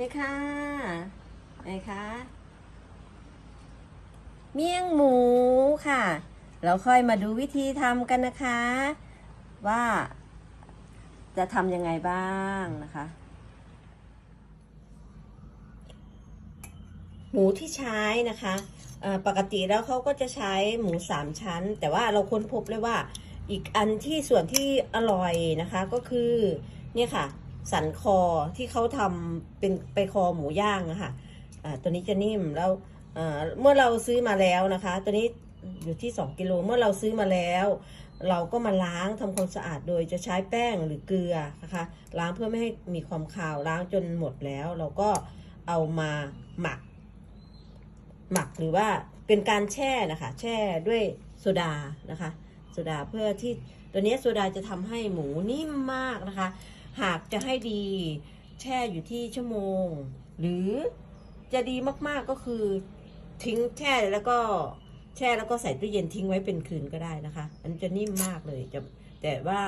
นี่ค่ะไหนคะเมี่ยงหมูค่ะ เราค่อยมาดูวิธีทำกันนะคะ ว่าจะทำยังไงบ้างนะคะ หมูที่ใช้นะคะปกติแล้วเขาก็จะใช้หมูสามชั้น แต่ว่าเราค้นพบเลยว่าอีกอันที่ส่วนที่อร่อยนะคะก็คือเนี่ยค่ะ สันคอที่เขาทำเป็นไปคอหมูย่างนะคะอ่าตัวนี้จะนิ่มแล้วเอ่อเมื่อเราซื้อมาแล้วนะคะ ตัวนี้อยู่ที่ 2 กิโลเมื่อเราซื้อมาแล้ว เราก็มาล้างทำความสะอาดโดยจะใช้แป้งหรือเกลือนะคะ ล้างเพื่อไม่ให้มีความคาวล้างจนหมดแล้ว เราก็เอามาหมัก หมักหรือว่าเป็นการแช่นะคะ แช่ด้วยโซดานะคะโซดาเพื่อที่ตัวนี้โซดาจะทำให้หมูนิ่มมากนะคะ หากจะให้ดี แช่อยู่ที่ชั่วโมง หรือจะดีมากๆก็คือทิ้งแช่แล้วก็แช่แล้วก็ใส่ตู้เย็นทิ้งไว้เป็นคืนก็ได้นะคะ อันจะนิ่มมากเลยจะแต่ว่า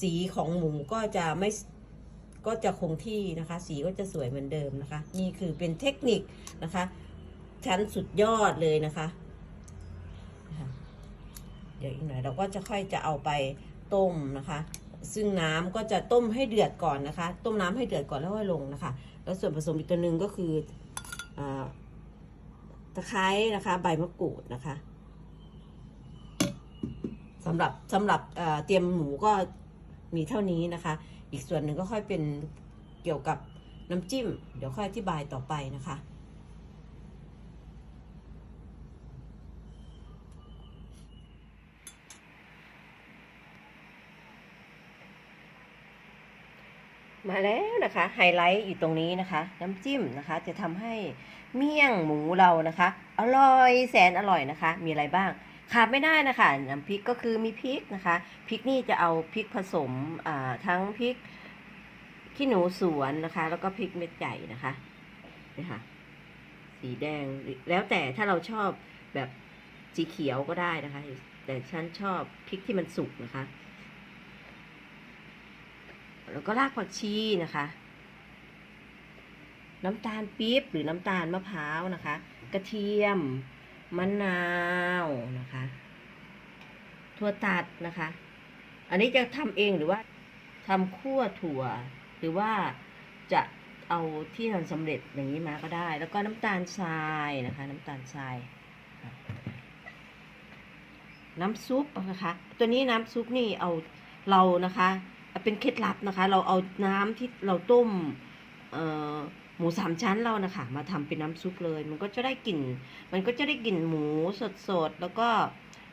สีของหมูก็จะไม่ก็จะคงที่นะคะ สีก็จะสวยเหมือนเดิมนะคะ นี่คือเป็นเทคนิคนะคะ ชั้นสุดยอดเลยนะคะ เดี๋ยวอีกหน่อยเราก็จะค่อยจะเอาไปต้มนะคะ ซึ่งน้ำก็จะต้มให้เดือดก่อนนะคะ ต้มน้ำให้เดือดก่อนแล้วค่อยลงนะคะ แล้วส่วนผสมอีกตัวหนึ่งก็คืออตะไคร้นะคะ ใบมะกรูดนะคะสำหรับสำหรับเอ่อเตรียมหมูก็มีเท่านี้นะคะ อีกส่วนหนึ่งก็ค่อยเป็นเกี่ยวกับน้ำจิ้ม เดี๋ยวค่อยอธิบายต่อไปนะคะ มาแล้วนะคะไฮไลท์อยู่ตรงนี้นะคะ น้ำจิ้มนะคะ จะทำให้เมี่ยงหมูเรานะคะ อร่อยแสนอร่อยนะคะ มีอะไรบ้างขาดไม่ได้นะคะน้ำพริกก็คือมีพริกนะคะพริกนี่จะเอาพริกผสมทั้งพริกขี้หนูสวนนะคะ แล้วก็พริกเม็ดใหญ่นะคะนี่ค่ะสีแดงแล้วแต่ถ้าเราชอบแบบสีเขียวก็ได้นะคะ แต่ฉันชอบพริกที่มันสุกนะคะ แล้วก็รากผักชีนะคะ น้ำตาลปี๊บหรือน้ำตาลมะพร้าวนะคะ กระเทียม มะนาวนะคะ ถั่วตัดนะคะ อันนี้จะทำเองหรือว่าทำคั่วถั่ว หรือว่าจะเอาที่ทำสำเร็จอย่างนี้มาก็ได้ แล้วก็น้ำตาลทรายนะคะ น้ำตาลทราย น้ำซุปนะคะ ตัวนี้น้ำซุปนี่เอาเรานะคะ เป็นเคล็ดลับนะคะ เราเอาน้ำที่เราต้มหมูสามชั้นเรานะคะ มาทำเป็นน้ำซุปเลย มันก็จะได้กลิ่น มันก็จะได้กลิ่นหมูสดๆ แล้วก็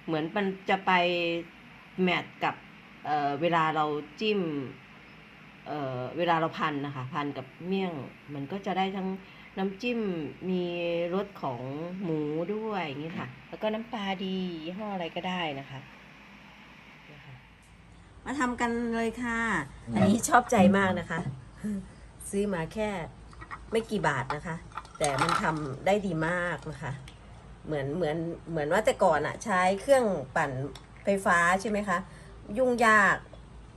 เหมือนมันจะไปแมทกับเเวลาเราจิ้มเเวลาเราพันนะคะ พันกับเมี่ยง มันก็จะได้ทั้งน้ำจิ้มมีรสของหมูด้วยอย่างนี้ค่ะ แล้วก็น้ำปลาดียี่ห้ออะไรก็ได้นะคะ มาทำกันเลยค่ะ อันนี้ชอบใจมากนะคะ ซื้อมาแค่ไม่กี่บาทนะคะ แต่มันทำได้ดีมากนะคะ เหมือนเหมือนเหมือนว่าแต่ก่อนอะใช้เครื่องปั่นไฟฟ้าใช่ไหมคะ ยุ่งยาก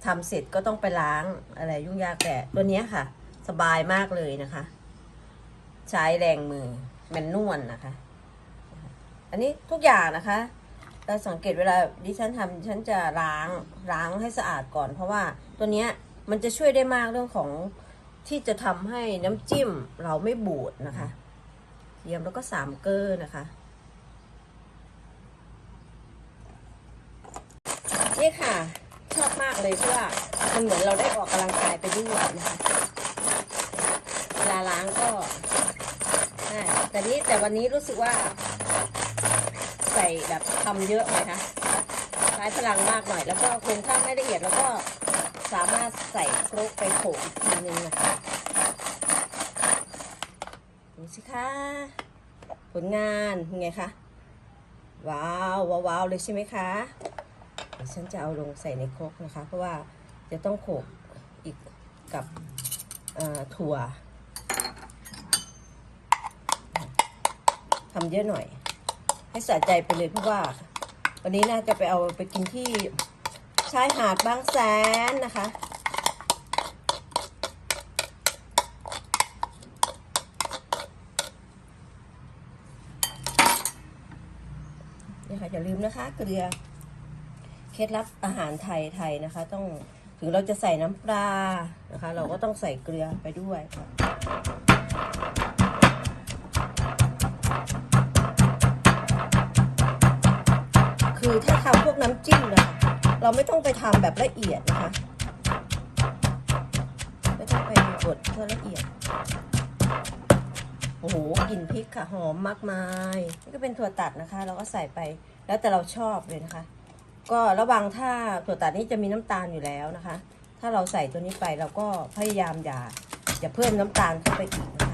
ทำเสร็จก็ต้องไปล้างอะไรยุ่งยากแต่ตัวเนี้ยค่ะ สบายมากเลยนะคะ ใช้แรงมือแมนนวลนะคะ อันนี้ทุกอย่างนะคะ เราสังเกตเวลาดิฉันทำดิฉันจะล้างล้างให้สะอาดก่อน เพราะว่าตัวเนี้ยมันจะช่วยได้มากเรื่องของที่จะทำให้น้ำจิ้มเราไม่บูดนะคะเทียมแล้วก็สามเกลอนะคะ นี่ค่ะชอบมากเลยเพราะว่ามันเหมือนเราได้ออกกำลังกายไปด้วยนะคะ เวลาล้างก็แต่นี้แต่วันนี้รู้สึกว่า ใส่แบบทำเยอะไหมคะใช้พลังมากหน่อย แล้วก็คงถ้าไม่ละเอียดแล้วก็สามารถใส่ครกไปโขลกอีกทีนึงนะคะดูสิคะผลงานเป็นไงคะว้าวว้าววาวเลยใช่ไหมคะเดี๋ยวฉันจะเอาลงใส่ในครกนะคะ เพราะว่าจะต้องโขลกอีกกับถั่วทำเยอะหน่อย ให้สะใจไปเลยเพราะว่า วันนี้น่าจะไปเอาไปกินที่ชายหาดบางแสนนะคะนี่ค่ะอย่าลืมนะคะ เกลือเคล็ดลับอาหารไทยไทยนะคะ ต้องถึงเราจะใส่น้ำปลานะคะ เราก็ต้องใส่เกลือไปด้วย คือถ้าทำพวกน้ำจิ้มนะคะเราไม่ต้องไปทำแบบละเอียดนะคะ ไม่ต้องไปบดเพื่อละเอียด โอ้โหกลิ่นพริกค่ะหอมมากมาย นี่ก็เป็นถั่วตัดนะคะ เราก็ใส่ไปแล้วแต่เราชอบเลยนะคะ ก็ระวังถ้าถั่วตัดนี้จะมีน้ำตาลอยู่แล้วนะคะ ถ้าเราใส่ตัวนี้ไปเราก็พยายามอย่าอย่าเพิ่มน้ำตาลเข้าไปอีกนะ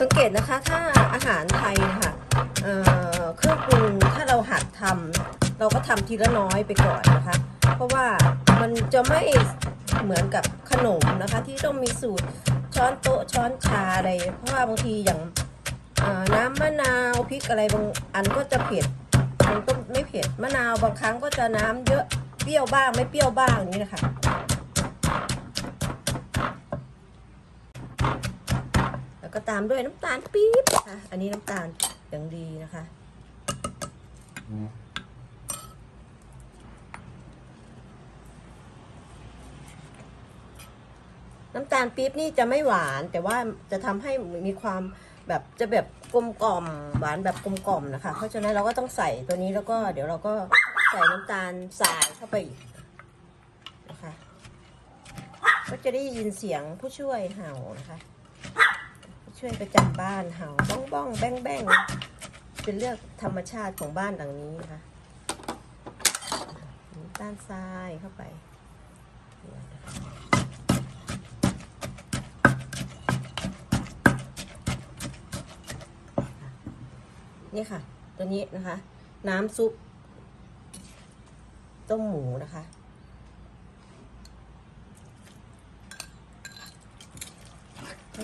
สังเกตนะคะถ้าอาหารไทยนะคะเอ่อเครื่องปรุงถ้าเราหัดทำเราก็ทำทีละน้อยไปก่อนนะคะ เพราะว่ามันจะไม่เหมือนกับขนมนะคะ ที่ต้องมีสูตรช้อนโต๊ะช้อนชาอะไร เพราะว่าบางทีอย่างน้ำมะนาวพริกอะไรบางอันก็จะเผ็ดมันก็ไม่เผ็ดมะนาวบางครั้งก็จะน้ำเยอะเปรี้ยวบ้างไม่เปรี้ยวบ้างอย่างนี้นะคะ แล้ว ก็ตามด้วยน้ำตาลปี๊บนะคะอันนี้น้ำตาลอย่างดีนะคะน้ำตาลปี๊บนี่จะไม่หวาน แต่ว่าจะทำให้มีความแบบจะแบบกลมกล่อมหวานแบบกลมกล่อมนะคะ เพราะฉะนั้นเราก็ต้องใส่ตัวนี้แล้วก็เดี๋ยวเราก็ใส่น้ำตาลทรายเข้าไปอีกนะคะ ก็จะได้ยินเสียงผู้ช่วยเห่านะคะ ช่วยประจำบ้านเห่าบ้องบ้องแบ้งแบ้งเป็นเรื่องธรรมชาติของบ้านหลังนี้นะคะน้าลทรายเข้าไปนี่ค่ะ ตัวนี้นะคะ น้ำซุป ต้มหมูนะคะ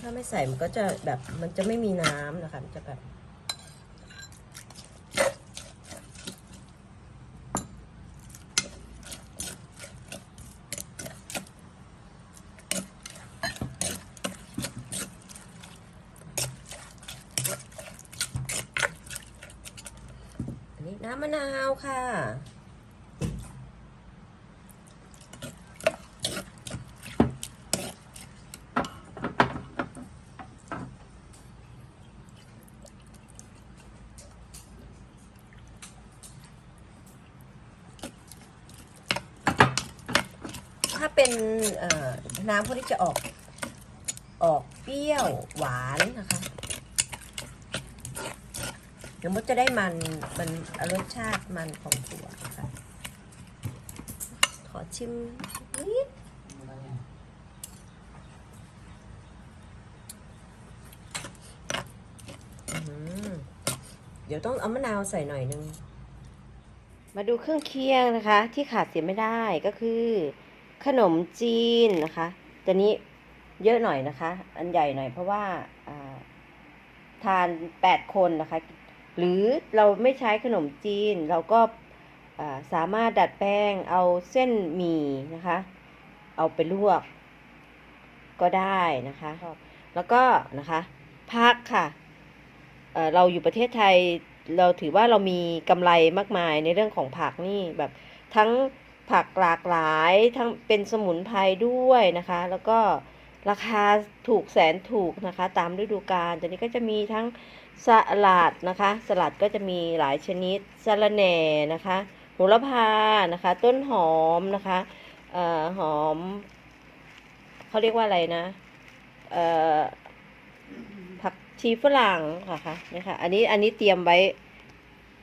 ถ้าไม่ใส่มันก็จะแบบมันจะไม่มีน้ำนะคะมันจะแบบอันนี้น้ำมะนาวค่ะ ถ้าเป็นน้ำพวกนี้จะออก ออกเปรี้ยวหวานนะคะเดี๋ยวมดจะได้มันมันรสชาติมันของถั่วนะคะขอชิมนิดเดี๋ยวต้องเอามะนาวใส่หน่อยนึง มาดูเครื่องเคียงนะคะ ที่ขาดเสียไม่ได้ก็คือ ขนมจีนนะคะตัวนี้เยอะหน่อยนะคะ อันใหญ่หน่อยเพราะว่าอ่าทาน8คนนะคะ หรือเราไม่ใช้ขนมจีน เราก็อ่าสามารถดัดแปลงเอาเส้นหมี่นะคะ เอาไปลวก ก็ได้นะคะ แล้วก็นะคะพักค่ะเอ่อเราอยู่ประเทศไทยเราถือว่าเรามีกำไรมากมายในเรื่องของผักนี่แบบทั้ง ผักหลากหลายทั้งเป็นสมุนไพรด้วยนะคะ แล้วก็ราคาถูกแสนถูกนะคะ ตามฤดูกาลตอนนี้ก็จะมีทั้งสลัดนะคะ สลัดก็จะมีหลายชนิดสะระแหน่นะคะโหระพานะคะ ต้นหอมนะคะเอ่อหอมเขาเรียกว่าอะไรนะเอ่อผักชีฝรั่งค่ะค่ะนี่ค่ะ อันนี้อันนี้เตรียมไว้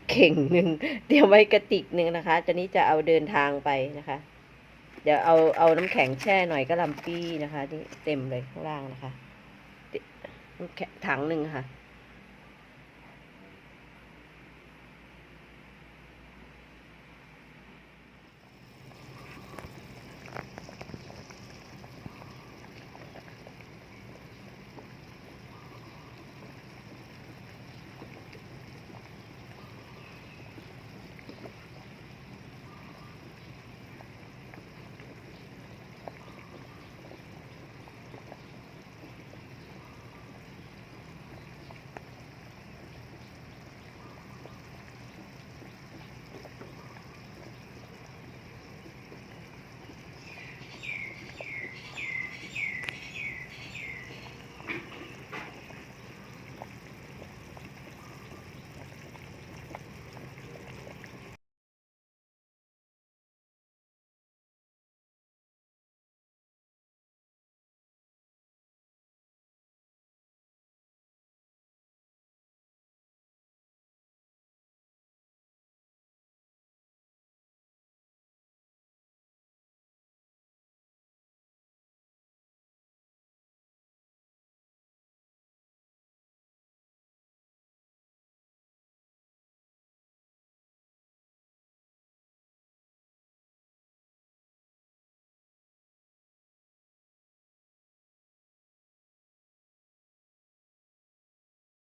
เข่งหนึ่งเตรียมไว้กระติกหนึ่งนะคะจะนนี้จะเอาเดินทางไปนะคะ เดี๋ยวเอาเอาน้ำแข็งแช่หน่อยก็ลำปี้นะคะนี่เต็มเลยข้างล่างนะคะน้ำแข็งถังหนึ่งค่ะ